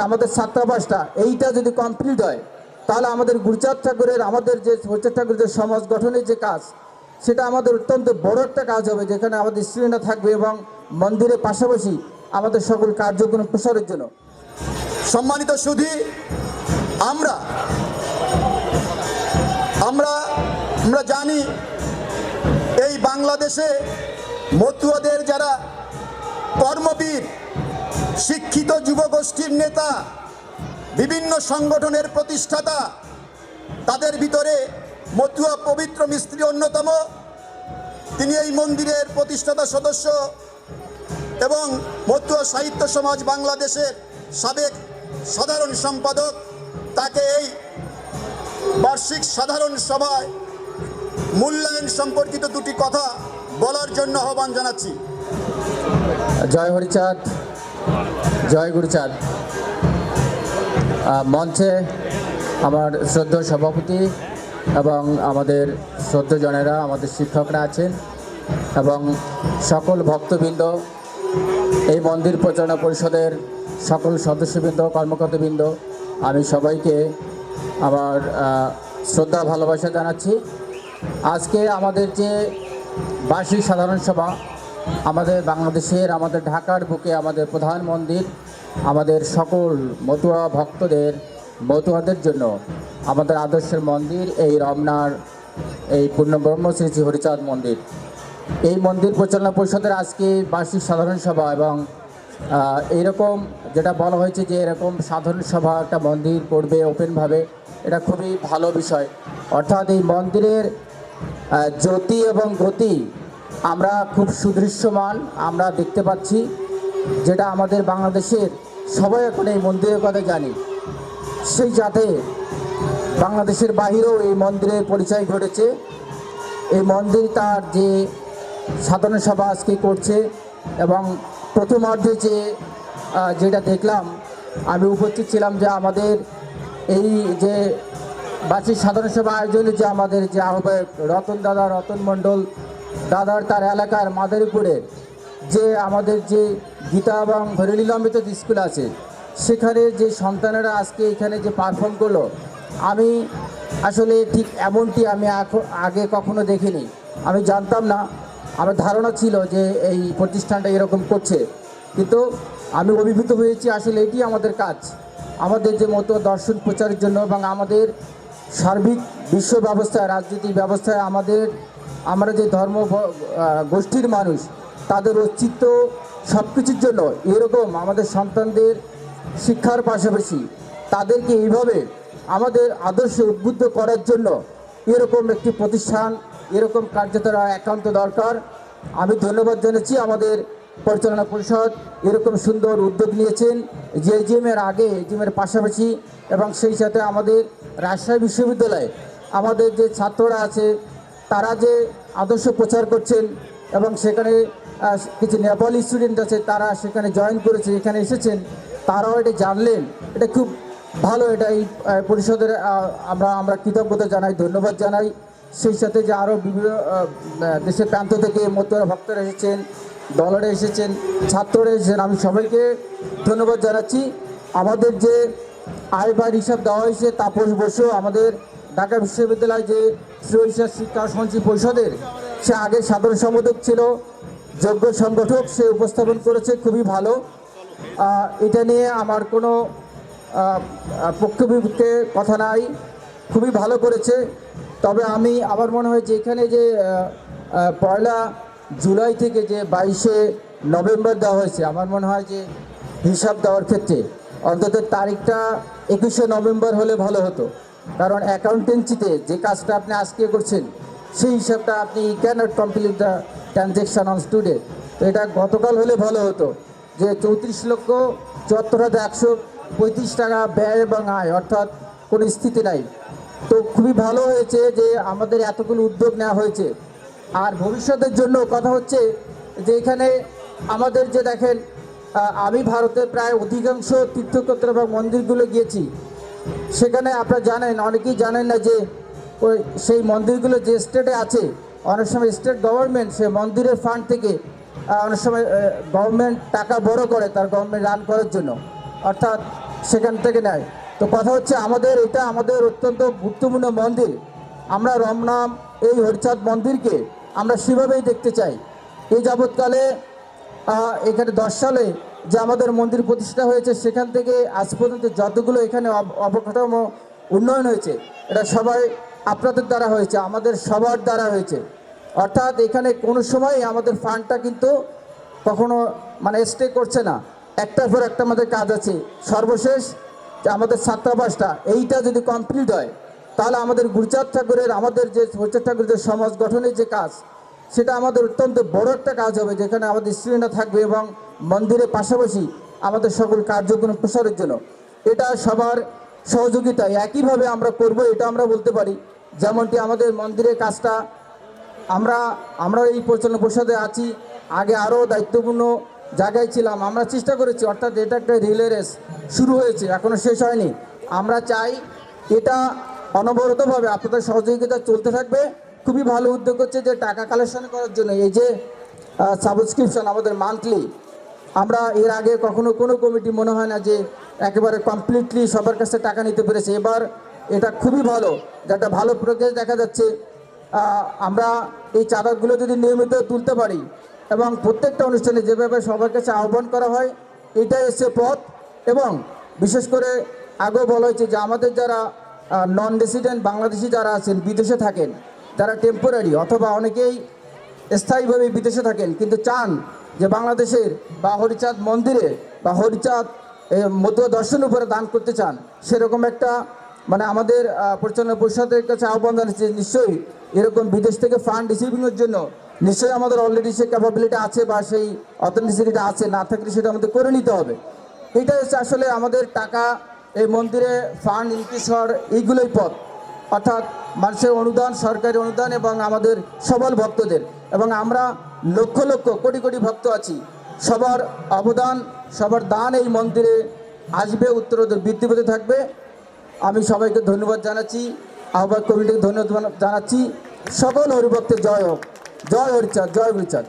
আমাদের ছাত্রাবাসটা এইটা যদি কমপ্লিট হয়, তাহলে আমাদের গুরুচাঁদ ঠাকুরের আমাদের যে হরিচাঁদ ঠাকুরের যে সমাজ গঠনের যে কাজ, সেটা আমাদের অত্যন্ত বড় একটা কাজ হবে, যেখানে আমাদের স্ত্রীরা থাকবে এবং মন্দিরের পাশাপাশি আমাদের সকল কার্যক্রম প্রসারের জন্য। সম্মানিত সুধী, আমরা আমরা আমরা জানি এই বাংলাদেশে মতুয়াদের যারা কর্মবীর শিক্ষিত যুবগোষ্ঠীর নেতা, বিভিন্ন সংগঠনের প্রতিষ্ঠাতা, তাদের ভিতরে মতুয়া পবিত্র মিস্ত্রি অন্যতম। তিনি এই মন্দিরের প্রতিষ্ঠাতা সদস্য এবং মতুয়া সাহিত্য সমাজ বাংলাদেশের সাবেক সাধারণ সম্পাদক। তাকে এই বার্ষিক সাধারণ সভায় মূল্যায়ন সম্পর্কিত দুটি কথা বলার জন্য আহ্বান জানাচ্ছি। জয় হরিচাঁদ। জয় গুরুচাঁদ মঞ্চে আমার শ্রদ্ধ সভাপতি এবং আমাদের শ্রদ্ধজনেরা, আমাদের শিক্ষকরা আছেন এবং সকল ভক্তবৃন্দ, এই মন্দির পরিচালনা পরিষদের সকল সদস্যবৃন্দ, কর্মকর্তাবৃন্দ, আমি সবাইকে আমার শ্রদ্ধা ভালোবাসা জানাচ্ছি। আজকে আমাদের যে বার্ষিক সাধারণ সভা আমাদের বাংলাদেশের আমাদের ঢাকার বুকে আমাদের প্রধান মন্দির আমাদের সকল মতুয়া ভক্তদের মতুয়াদের জন্য আমাদের আদর্শের মন্দির এই রমনার এই পূর্ণব্রহ্ম শ্রী শ্রী হরিচাঁদ মন্দির। এই মন্দির পরিচালনা পরিষদের আজকে বার্ষিক সাধারণ সভা এবং আহ, এইরকম যেটা বলা হয়েছে যে এরকম সাধারণ সভা একটা মন্দির করবে ওপেনভাবে এটা খুবই ভালো বিষয়। অর্থাৎ এই মন্দিরের জ্যোতি এবং গতি আমরা খুব সুদৃশ্যমান, আমরা দেখতে পাচ্ছি যেটা আমাদের বাংলাদেশের সবাই এখন এই মন্দিরের কথা জানি। সেই সাথে বাংলাদেশের বাহিরেও এই মন্দিরের পরিচয় ঘটেছে। এই মন্দির তার যে সাধারণ সভা আজকে করছে এবং প্রথমার্ধে যে যেটা দেখলাম, আমি উপস্থিত ছিলাম যে আমাদের এই যে বার্ষিক সাধারণ সভা আয়োজনে যে আমাদের যে আহ্বায়ক রতন দাদা, রতন মণ্ডল দাদার তার এলাকার মাদারীপুরে যে আমাদের যে গীতা এবং হরিলীলামৃত স্কুল আছে, সেখানে যে সন্তানেরা আজকে এখানে যে পারফর্ম করল, আমি আসলে ঠিক এমনটি আমি আগে কখনো দেখিনি। আমি জানতাম না, আমার ধারণা ছিল যে এই প্রতিষ্ঠানটা এরকম করছে। কিন্তু আমি অভিভূত হয়েছি আসলে এটি আমাদের কাজ। আমাদের যে মতো দর্শন প্রচারের জন্য এবং আমাদের সার্বিক বিশ্ব ব্যবস্থায় রাজনৈতিক ব্যবস্থায় আমাদের আমরা যে ধর্ম গোষ্ঠীর মানুষ, তাদের অস্তিত্ব সব কিছুর জন্য এরকম আমাদের সন্তানদের শিক্ষার পাশাপাশি তাদেরকে এইভাবে আমাদের আদর্শে উদ্বুদ্ধ করার জন্য এরকম একটি প্রতিষ্ঠান, এরকম কার্যতরা একান্ত দরকার। আমি ধন্যবাদ জানাচ্ছি আমাদের পরিচালনা পরিষদ, এরকম সুন্দর উদ্যোগ নিয়েছেন যে জিমের আগে জিমের পাশাপাশি, এবং সেই সাথে আমাদের রাজশাহী বিশ্ববিদ্যালয়ে আমাদের যে ছাত্ররা আছে তারা যে আদর্শ প্রচার করছেন এবং সেখানে কিছু নেপালি স্টুডেন্ট আছে, তারা সেখানে জয়েন করেছে, এখানে এসেছেন, তারাও এটা জানলেন। এটা খুব ভালো, এটা এই পরিষদের আমরা আমরা কৃতজ্ঞতা জানাই, ধন্যবাদ জানাই। সেই সাথে যে আরও বিভিন্ন দেশের প্রান্ত থেকে মতুয়ারা ভক্তরা এসেছেন, দলরা এসেছেন, ছাত্ররা এসেছেন, আমি সবাইকে ধন্যবাদ জানাচ্ছি। আমাদের যে আয় বা হিসাব দেওয়া হয়েছে, তাপস বসু, আমাদের ঢাকা বিশ্ববিদ্যালয় যে শ্রী শিক্ষা সঞ্চয় পরিষদের সে আগে সাধারণ সম্পাদক ছিল, যোগ্য সংগঠক সে উপস্থাপন করেছে, খুবই ভালো। এটা নিয়ে আমার কোনো পক্ষবিপক্ষে কথা নাই, খুবই ভালো করেছে। তবে আমি আমার মনে হয় যে এখানে যে পয়লা জুলাই থেকে যে বাইশে নভেম্বর দেওয়া হয়েছে, আমার মনে হয় যে হিসাব দেওয়ার ক্ষেত্রে অন্তত তারিখটা একুশে নভেম্বর হলে ভালো হতো। কারণ অ্যাকাউন্টেন্সিতে যে কাজটা আপনি আজকে করছেন, সেই হিসাবটা আপনি cannot complete the transaction on student তো এটা গতকাল হলে ভালো হতো যে চৌত্রিশ লক্ষ চুয়াত্তর হাজার একশো পঁয়ত্রিশ টাকা ব্যয় এবং আয় অর্থাৎ কোনো স্থিতি নাই। তো খুবই ভালো হয়েছে যে আমাদের এতগুলো উদ্যোগ নেওয়া হয়েছে। আর ভবিষ্যতের জন্য কথা হচ্ছে যে এখানে আমাদের যে দেখেন আমি ভারতের প্রায় অধিকাংশ তীর্থক্ষেত্র এবং মন্দিরগুলো গিয়েছি। সেখানে আপনারা জানেন, অনেকেই জানেন না যে ওই সেই মন্দিরগুলো যে স্টেটে আছে, অনেক সময় স্টেট গভর্নমেন্ট সে মন্দিরের ফান্ড থেকে অনেক সময় গভর্নমেন্ট টাকা বড় করে তার গভর্নমেন্ট রান করার জন্য। অর্থাৎ সেখান থেকে নেয়। তো কথা হচ্ছে আমাদের, এটা আমাদের অত্যন্ত গুরুত্বপূর্ণ মন্দির। আমরা রমনাম এই হরিচাঁদ মন্দিরকে আমরা সেভাবেই দেখতে চাই। এই যাবৎকালে এখানে দশ সালে যে আমাদের মন্দির প্রতিষ্ঠা হয়েছে, সেখান থেকে আজ পর্যন্ত যতগুলো এখানে অব- অবকাঠামো উন্নয়ন হয়েছে, এটা সবাই আপনাদের দ্বারা হয়েছে, আমাদের সবার দ্বারা হয়েছে। অর্থাৎ এখানে কোনো সময় আমাদের ফান্ডটা কিন্তু কখনো মানে স্টে করছে না। একটার পর একটা আমাদের কাজ আছে। সর্বশেষ যে আমাদের ছাত্রাবাসটা, এইটা যদি কমপ্লিট হয়, তাহলে আমাদের গুরুচাঁদ ঠাকুরের, আমাদের যে হরিচাঁদ ঠাকুরের সমাজ গঠনের যে কাজ সেটা আমাদের অত্যন্ত বড় একটা কাজ হবে, যেখানে আমাদের স্ত্রীরা থাকবে এবং মন্দিরের পাশাপাশি আমাদের সকল কার্যক্রম প্রসারের জন্য। এটা সবার সহযোগিতা, একইভাবে আমরা করব এটা আমরা বলতে পারি। যেমনটি আমাদের মন্দিরের কাজটা, আমরা আমরা এই পরিচালনা পরিষদে আছি, আগে আরও দায়িত্বপূর্ণ জায়গায় ছিলাম, আমরা চেষ্টা করেছি, অর্থাৎ এটা একটা রিলে রেস শুরু হয়েছে এখনও শেষ হয়নি। আমরা চাই এটা অনবরতভাবে আপনাদের সহযোগিতা চলতে থাকবে। খুবই ভালো উদ্যোগ হচ্ছে যে টাকা কালেকশন করার জন্য। এই যে সাবস্ক্রিপশন আমাদের মান্থলি আমরা এর আগে কখনো কোনো কমিটি মনে হয় না যে একেবারে কমপ্লিটলি সবার কাছে টাকা নিতে পেরেছে। এবার এটা খুবই ভালো একটা ভালো প্রোগ্রেস দেখা যাচ্ছে। আমরা এই চাঁদাগুলো যদি নিয়মিত তুলতে পারি এবং প্রত্যেকটা অনুষ্ঠানে যেভাবে সবার কাছে আহ্বান করা হয়, এটাই এসছে পথ। এবং বিশেষ করে আগেও বলা হয়েছে যে আমাদের যারা নন রেসিডেন্ট বাংলাদেশি যারা আছেন, বিদেশে থাকেন যারা টেম্পোরারি অথবা অনেকেই স্থায়ীভাবে বিদেশে থাকেন কিন্তু চান যে বাংলাদেশের বা হরিচাঁদ মন্দিরে বা হরিচাঁদ এ, মতুয়া দর্শন উপরে দান করতে চান সেরকম একটা মানে আমাদের পরিচালনা পরিষদের কাছে আহ্বান জানাচ্ছি যে নিশ্চয়ই এরকম বিদেশ থেকে ফান্ড রিসিভিংয়ের জন্য নিশ্চয়ই আমাদের অলরেডি সে ক্যাপাবিলিটি আছে বা সেই অথেন্টিসিটিটা আছে না থাকলে সেটা আমাদের করে নিতে হবে। এটা হচ্ছে আসলে আমাদের টাকা এই মন্দিরে ফান্ড ইনক্রিজ হওয়ার এইগুলোই পথ। অর্থাৎ মানুষের অনুদান, সরকারি অনুদান এবং আমাদের সবল ভক্তদের। এবং আমরা লক্ষ লক্ষ, কোটি কোটি ভক্ত আছি। সবার অবদান, সবার দান এই মন্দিরে আসবে, উত্তরোত্তর বৃদ্ধি পেতে থাকবে। আমি সবাইকে ধন্যবাদ জানাচ্ছি, আহ্বায়ক কমিটিকে ধন্যবাদ জানাচ্ছি। সকল হরিভক্তের জয় হোক। জয় হরিচাঁদ জয় হরিচাঁদ।